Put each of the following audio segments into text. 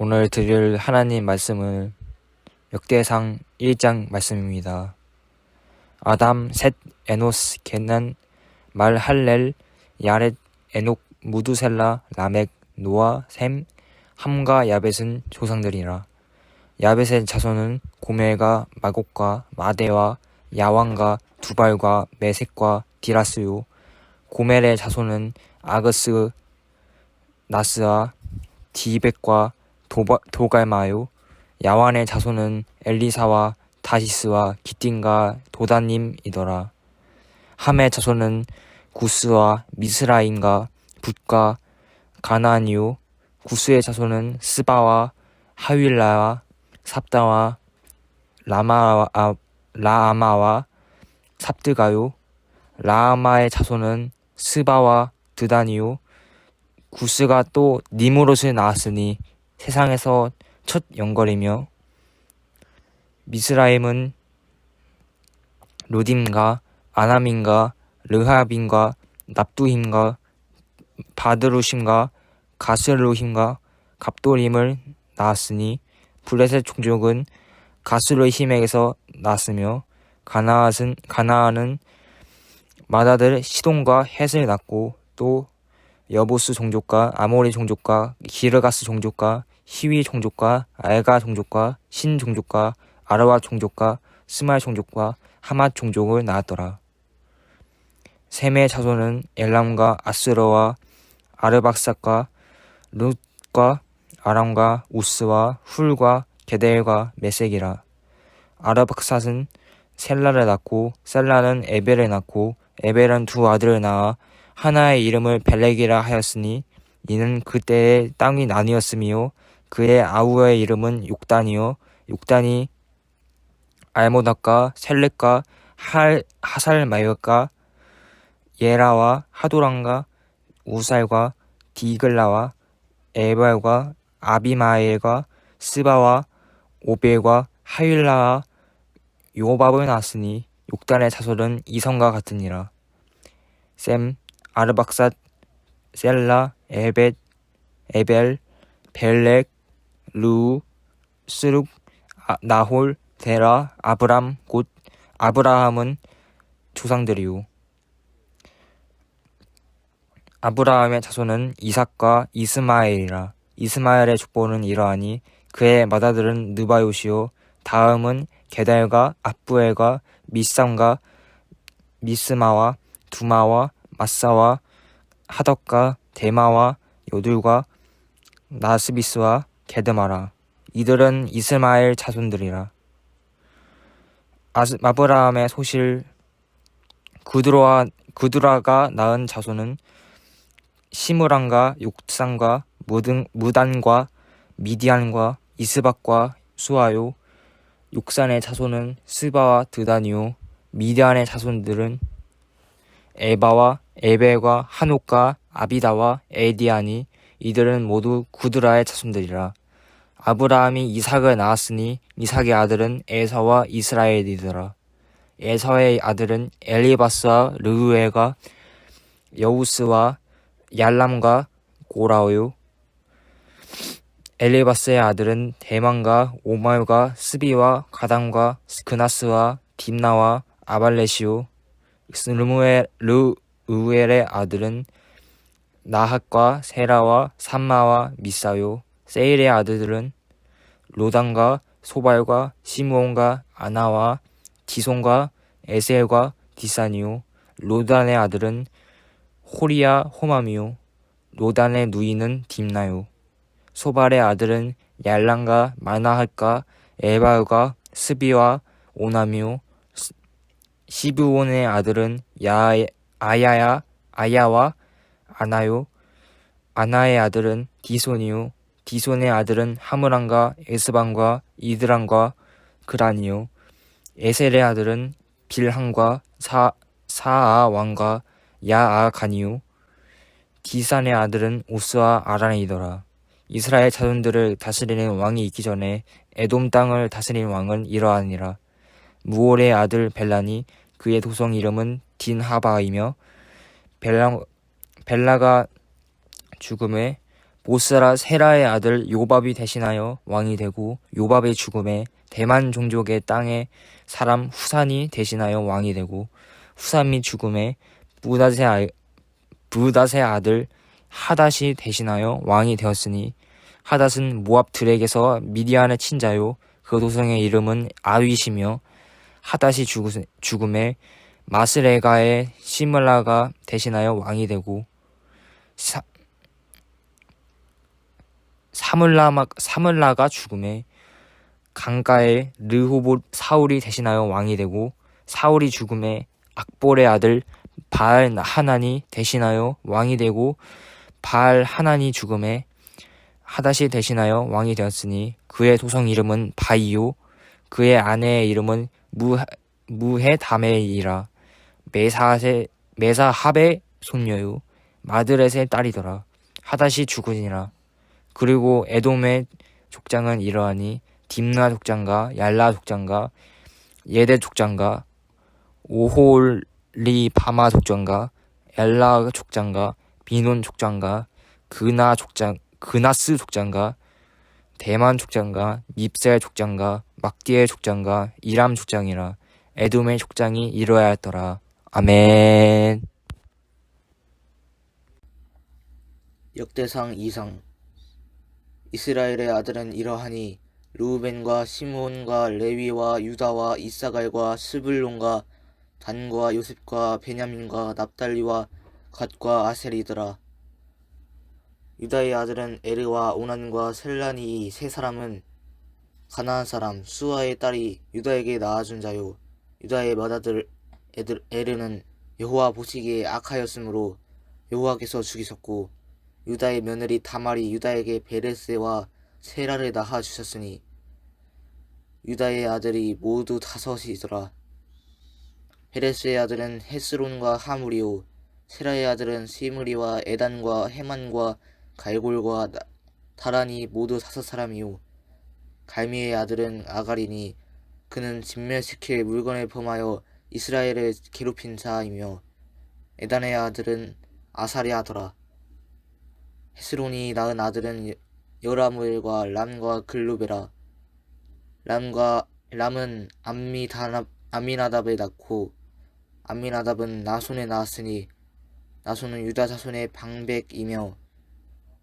오늘 드릴 하나님 말씀은 역대상 1장 말씀입니다. 아담, 셋, 에노스, 겐난, 말 할렐, 야렛, 에녹, 무두셀라, 라멕, 노아, 셈, 함과 야벳은 조상들이라. 야벳의 자손은 고멜과 마곡과 마대와 야왕과 두발과 메색과 디라스요. 고멜의 자손은 아그스, 나스와 디백과 도바, 도갈마요. 야완의 자손은 엘리사와 다시스와 기띵과 도다님이더라. 함의 자손은 구스와 미스라임과 붓과 가나안이요. 구스의 자손은 스바와 하윌라와 삽다와 라마와 아, 라아마와 삽드가요. 라아마의 자손은 스바와 드다니요. 구스가 또 니무롯을 낳았으니 세상에서 첫 영걸이며 미스라임은 루딤과 아나민과 르하빈과 납두힘과 바드루심과 가스루힘과 갑돌임을 낳았으니 블레셋 종족은 가스루힘에게서 낳았으며 가나앗은 가나안은 마다들 시돈과 헷을 낳고 또 여보스 종족과 아모리 종족과 기르가스 종족과 히위 종족과 알가 종족과 신 종족과 아르와 종족과 스말 종족과 하맛 종족을 낳았더라. 셈의 자손은 엘람과 아스러와 아르박삭과 룻과 아람과 우스와 훌과 게델과 메색이라. 아르박삭은 셀라를 낳고 셀라는 에벨을 낳고 에벨은 두 아들을 낳아 하나의 이름을 벨렉이라 하였으니 이는 그때의 땅이 나뉘었으며 그의 아우의 이름은 욕단이요 욕단이 알모닥과 셀렉과 할, 하살마역과 예라와 하도랑과 우살과 디글라와 에발과 아비마엘과 스바와 오벨과 하윌라와 요밥을 낳았으니 욕단의 자손은 이성과 같으니라. 셈, 아르박삿, 셀라, 에벳, 에벨, 벨렉, 루, 스룩, 아, 나홀, 데라, 아브람, 곧 아브라함은 조상들이요. 아브라함의 자손은 이삭과 이스마엘이라. 이스마엘의 족보는 이러하니 그의 맏아들은 느바요시요. 다음은 게달과 압부엘과 미삼과 미스마와 두마와 마사와 하덕과 데마와 요들과 나스비스와 게드마라. 이들은 이스마엘 자손들이라. 아브라함의 소실 구드로와 구드라가 낳은 자손은 시므랑과 욕산과 무등, 무단과 미디안과 이스박과 수아요 욕산의 자손은 스바와 드다니요 미디안의 자손들은 에바와 에벨과 한옥과 아비다와 에디아니 이들은 모두 구드라의 자손들이라. 아브라함이 이삭을 낳았으니 이삭의 아들은 에서와 이스라엘이더라. 에서의 아들은 엘리바스와 르우에가 여우스와 얄람과 고라오요. 엘리바스의 아들은 대만과 오마유가 스비와 가담과 그나스와 딥나와 아발레시오. 르무엘 르우엘의 아들은 나핫과 세라와 삼마와 미사요 세일의 아들들은 로단과 소발과 시므온과 아나와 디손과 에셀과 디사니오 로단의 아들은 호리야 호마미요 로단의 누이는 딥나요. 소발의 아들은 얄랑과 마나핫과 에바우가 스비와 오나미요 시브온의 아들은 야, 아야야 아야와 아나요? 아나의 아들은 디손이요. 디손의 아들은 하므란과 에스반과 이드란과 그라니요. 에셀의 아들은 빌한과 사, 사아 왕과 야아 가니요. 디산의 아들은 오스와 아란이더라. 이스라엘 자손들을 다스리는 왕이 있기 전에 에돔 땅을 다스리는 왕은 이러하니라. 무올의 아들 벨란이 그의 도성 이름은 딘하바이며 벨라, 벨라가 죽음에 모스라 세라의 아들 요밥이 대신하여 왕이 되고 요밥의 죽음에 대만 종족의 땅의 사람 후산이 대신하여 왕이 되고 후산이 죽음에 부닷의, 아, 부닷의 아들 하닷이 대신하여 왕이 되었으니 하닷은 모압들에게서 미디안의 친자요. 그 도성의 이름은 아윗이며 하닷이 죽음에 마스레가의 시물라가 대신하여 왕이 되고 사, 사물라마, 사물라가 죽음에 강가의 르호봇 사울이 대신하여 왕이 되고 사울이 죽음에 악볼의 아들 바알 하나니 대신하여 왕이 되고 바알 하나니 죽음에 하닷이 대신하여 왕이 되었으니 그의 도성 이름은 바이요 그의 아내의 이름은 무, 무헤다메이라. 메사세 메사합의 손녀요 마드렛의 딸이더라. 하닷이 죽으니라. 그리고 에돔의 족장은 이러하니 딥나 족장과 얄라 족장과 예데 족장과 오홀리 바마 족장과 엘라 족장과 비논 족장과 그나 족장 그나스 족장과 대만 족장과 밉셀 족장과 막디의 족장과 이람 족장이라. 에돔의 족장이 이러하였더라. 아멘 역대상 2상. 이스라엘의 아들은 이러하니 루벤과 시므온과 레위와 유다와 이사갈과 스불론과 단과 요셉과 베냐민과 납달리와 갓과 아셀이더라. 유다의 아들은 에르와 오난과 셀란이 이 세 사람은 가나안 사람 수아의 딸이 유다에게 낳아준 자요. 유다의 맏아들 에르는 여호와 보시기에 악하였으므로 여호와께서 죽이셨고 유다의 며느리 다말이 유다에게 베레스와 세라를 낳아 주셨으니 유다의 아들이 모두 다섯이더라. 베레스의 아들은 헤스론과 하물이요 세라의 아들은 시므리와 에단과 헤만과 갈골과 나- 다란이 모두 다섯 사람이요 갈미의 아들은 아가리니 그는 진멸시킬 물건을 범하여 이스라엘을 괴롭힌 자이며 에단의 아들은 아사리아더라. 헤스론이 낳은 아들은 여라무엘과 람과 글루베라. 람과 람은 암미다납 아미나답을 낳고 아미나답은 나손에 낳았으니 나손은 유다 자손의 방백이며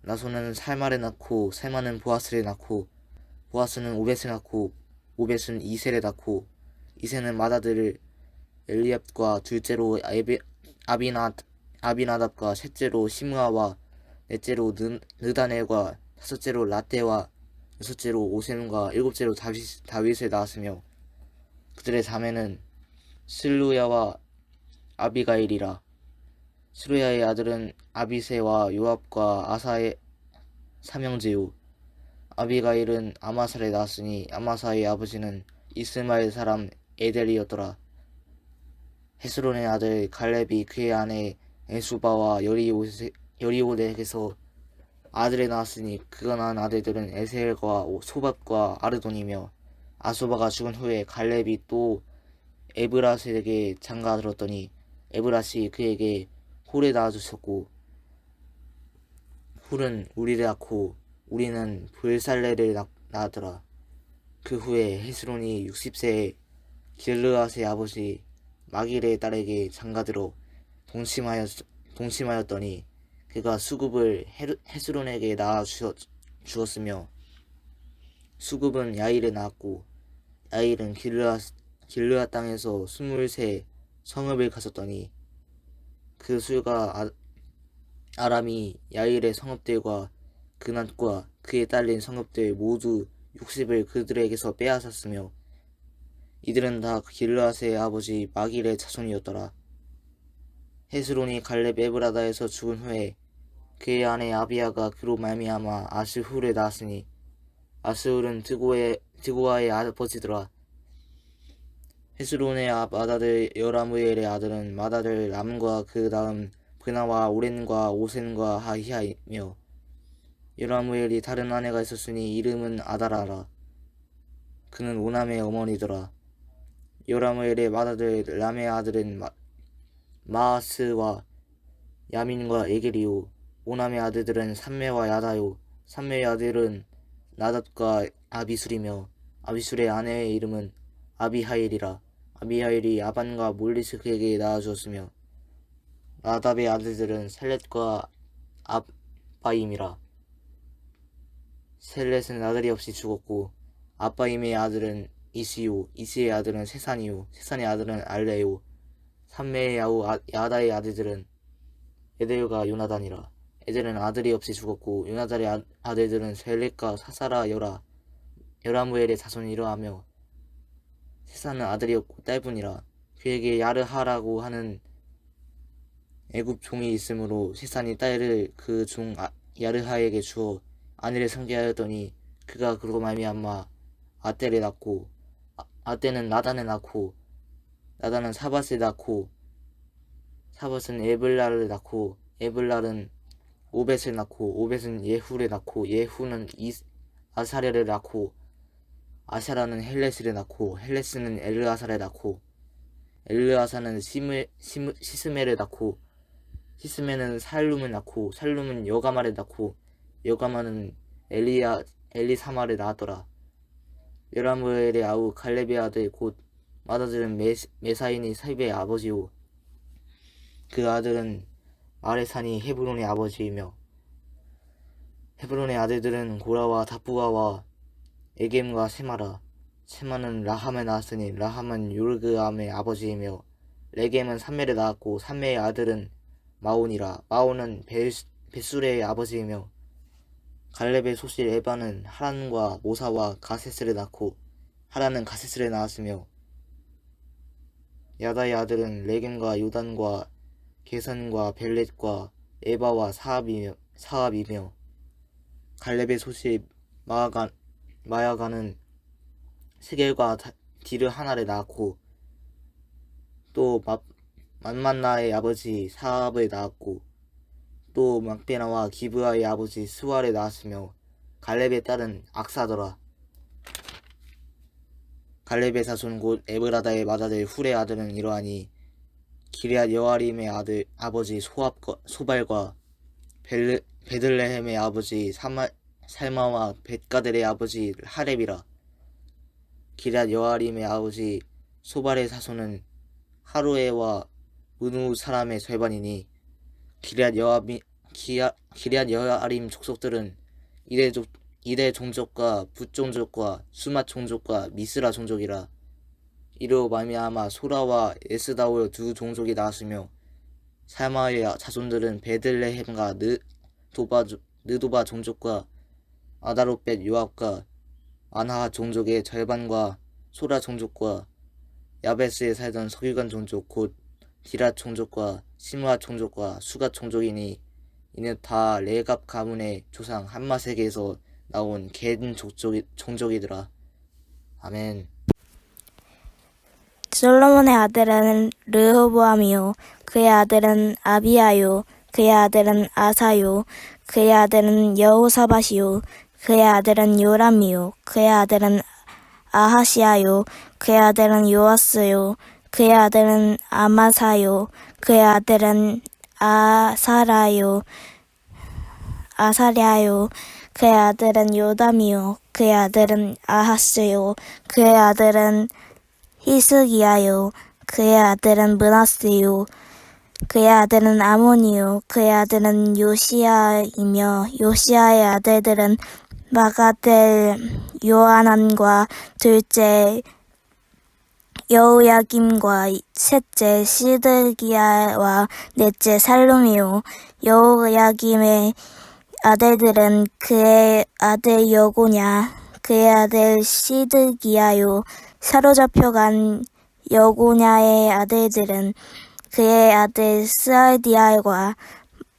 나손은 살마를 낳고 살마는 보아스를 낳고 보아스는 오벳을 낳고 오벳은 이셀을 낳고 이세는 맏아들 엘리압과 둘째로 아비나 아비나답과 셋째로 시므아와 넷째로 느, 느다넬과 다섯째로 라떼와 여섯째로 오셈과 일곱째로 다윗, 다윗을 낳았으며 그들의 자매는 슬루야와 아비가일이라. 스루야의 아들은 아비세와 요압과 아사의 삼형제요. 아비가일은 아마사를 낳았으니 아마사의 아버지는 이스마엘 사람 에델이었더라. 헤스론의 아들 갈렙이 그의 아내 에수바와 여리오세 여리오덱에서 아들을 낳았으니 그가 낳은 아들들은 에셀과 소밥과 아르돈이며 아소바가 죽은 후에 갈렙이 또 에브라스에게 장가 들었더니 에브라시 그에게 홀에 낳아주셨고 홀은 우리를 낳고 우리는 불살레를 낳- 낳았더라. 그 후에 헤스론이 60세에 길르앗의 아버지 마길의 딸에게 장가들어 동침하였, 동침하였더니 그가 수급을 헤스론에게 낳아 주었, 주었으며 수급은 야일을 낳았고 야일은 길르앗, 길르앗 땅에서 스물세 성읍을 가졌더니 그 수가 아, 아람이 야일의 성읍들과 그낫과 그에 딸린 성읍들 모두 60을 그들에게서 빼앗았으며 이들은 다 길르앗의 아버지 마길의 자손이었더라. 헤스론이 갈렙 에브라다에서 죽은 후에 그의 아내 아비아가 그로 말미암아 아스훌을 낳았으니 아스훌은 드고아의 아버지더라. 헤스론의 아- 맏아들 여라무엘의 아들은 맏아들 람과 그 다음 브나와 오렌과 오센과 하히야이며 여라무엘이 다른 아내가 있었으니 이름은 아다라라. 그는 오남의 어머니더라. 여라무엘의 맏아들 람의 아들은 마, 마아스와 야민과 에게리요 오남의 아들들은 삼메와 야다요. 삼메의 아들은 나답과 아비술이며 아비술의 아내의 이름은 아비하일이라. 아비하일이 아반과 몰리스크에게 낳아주었으며 나답의 아들들은 셀렛과 아바임이라. 셀렛은 아들이 없이 죽었고 아바임의 아들은 이시요 이시의 아들은 세산이요 세산의 아들은 알레요. 삼메의 야후 아- 야다의 아들들은 에데요가 요나단이라 에델은 아들이 없이 죽었고 요나단의 아, 아들들은 셀렛과 사사라 여라 여라무엘의 자손이 이러하며 세산은 아들이 없고 딸뿐이라 그에게 야르하라고 하는 애굽 종이 있으므로 세산이 딸을 그 종 야르하에게 주어 아내를 섬게 하였더니 그가 그로 말미암아 아떼를 낳고 아, 아떼는 나단을 낳고 나단은 사밧을 낳고 사밧은 에블라를 낳고 에블랄은 오벳을 낳고 오벳은 예후를 낳고 예후는 이, 아사랴를 낳고 아샤라는 헬레스를 낳고 헬레스는 엘르아사를 낳고 엘르아사는 시므, 시므, 시스메를 낳고 시스메는 살룸을 낳고 살룸은 여가마를 낳고 여가마는 엘리야 엘리사마를 낳았더라. 여라무엘의 아우 갈렙의 아들 곧 메, 메사인이 사입의 아버지요. 그 아들은 아레산이 헤브론의 아버지이며 헤브론의 아들들은 고라와 다부가와 에겜과 세마라 세마는 라함을 낳았으니 라함은 요르그암의 아버지이며 레겜은 삼메를 낳았고 삼메의 아들은 마온이라 마온은 베, 베술의 아버지이며 갈렙의 소실 에바는 하란과 모사와 가세스를 낳고 하란은 가세스를 낳았으며 야다의 아들은 레겜과 요단과 게선과 벨렛과 에바와 사압이며, 사압이며 갈렙의 소실 마아가, 마야가는 스겔과 다- 디르 하나를 낳았고 또 마, 만만나의 아버지 사압을 낳았고 또 막베나와 기브아의 아버지 스와를 낳았으며 갈렙의 딸은 악사더라. 갈렙의 사손 곧 에브라다의 맏아들 훌의 아들은 이러하니 기리앗 여아림의 아들 아버지 소압과 소발과 벨르, 베들레헴의 아버지 사마, 살마와 벳가델의 아버지 하렙이라. 기리앗 여아림의 아버지 소발의 사손은 하루에와 문우 사람의 절반이니 기리앗 여아미 기리앗 여아림 족속들은 이대 족 이대 종족과 붓 종족과 수맛 종족과 미스라 종족이라 이로 말미암아 소라와 에스다올 두 종족이 나왔으며 살마의 자손들은 베들레헴과 느 도바 느도바 종족과 아다롯벳 요압과 안하 종족의 절반과 소라 종족과 야베스에 살던 서기관 종족 곧 디라 종족과 시므아 종족과 수가 종족이니 이는 다 레갑 가문의 조상 한마세계에서 나온 겐 종족이, 종족이더라. 아멘. 솔로몬의 아들은 르호보암이요 그의 아들은 아비야요 그의 아들은 아사요 그의 아들은 여호사밧이요 그의 아들은 요람이요 그의 아들은 아하시아요 그의 아들은 요아스요 그의 아들은 아마사요 그의 아들은 아사라요 아사랴요 그의 아들은 요담이요 그의 아들은 아하스요 그의 아들은 히스기야요. 그의 아들은 문하스요. 그의 아들은 아몬이요. 그의 아들은 요시야이며 요시야의 아들들은 마가델 요하난과 둘째 여우야김과 셋째 시드기야와 넷째 살룸이요. 여우야김의 아들들은 그의 아들 여고냐. 그의 아들 시드기야요 사로잡혀간 여고냐의 아들들은 그의 아들 스알디알과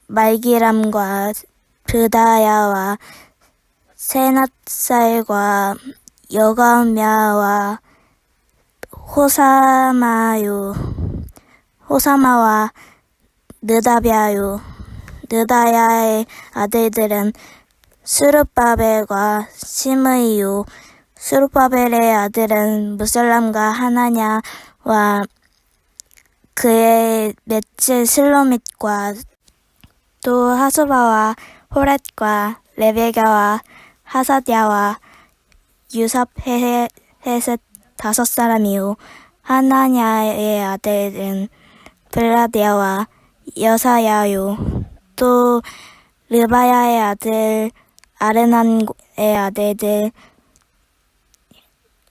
말기람과 브다야와 세낫살과 여가мя와 호사마요 호사마와 느다비아요 느다야의 아들들은 수르바벨과 시므이요 수르바벨의 아들은 무살람과 하나냐와 그의 넷째 슬로밋과 또 하수바와 호렛과 레베가와 하사디아와 유삽헤셋 다섯 사람이요. 하나냐의 아들은 블라디아와 여사야요. 또 르바야의 아들 아르난의 아들들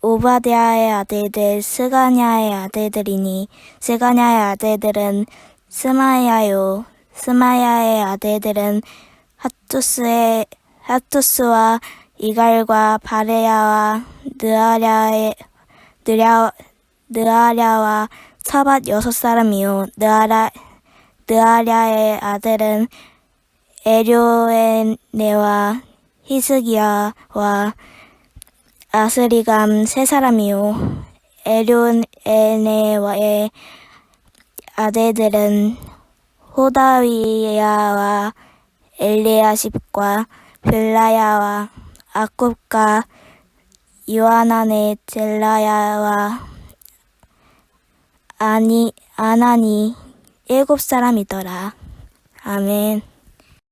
오바디아의 아들들 스가냐의 아들들이니 스가냐의 아들들은 스마야요. 스마야의 아들들은 하투스의 하투스와 이갈과 바레야와 느아랴의 느랴 느아랴와 사밧 여섯 사람이요. 느아랴 느아랴의 아들은 에료에네와 히스기야와 아스리감 세 사람이요 에료에네와의 아들들은 호다위야와 엘리야십과 빌라야와 아굽과 요하난의 젤라야와 아니 아나니 일곱 사람이더라. 아멘.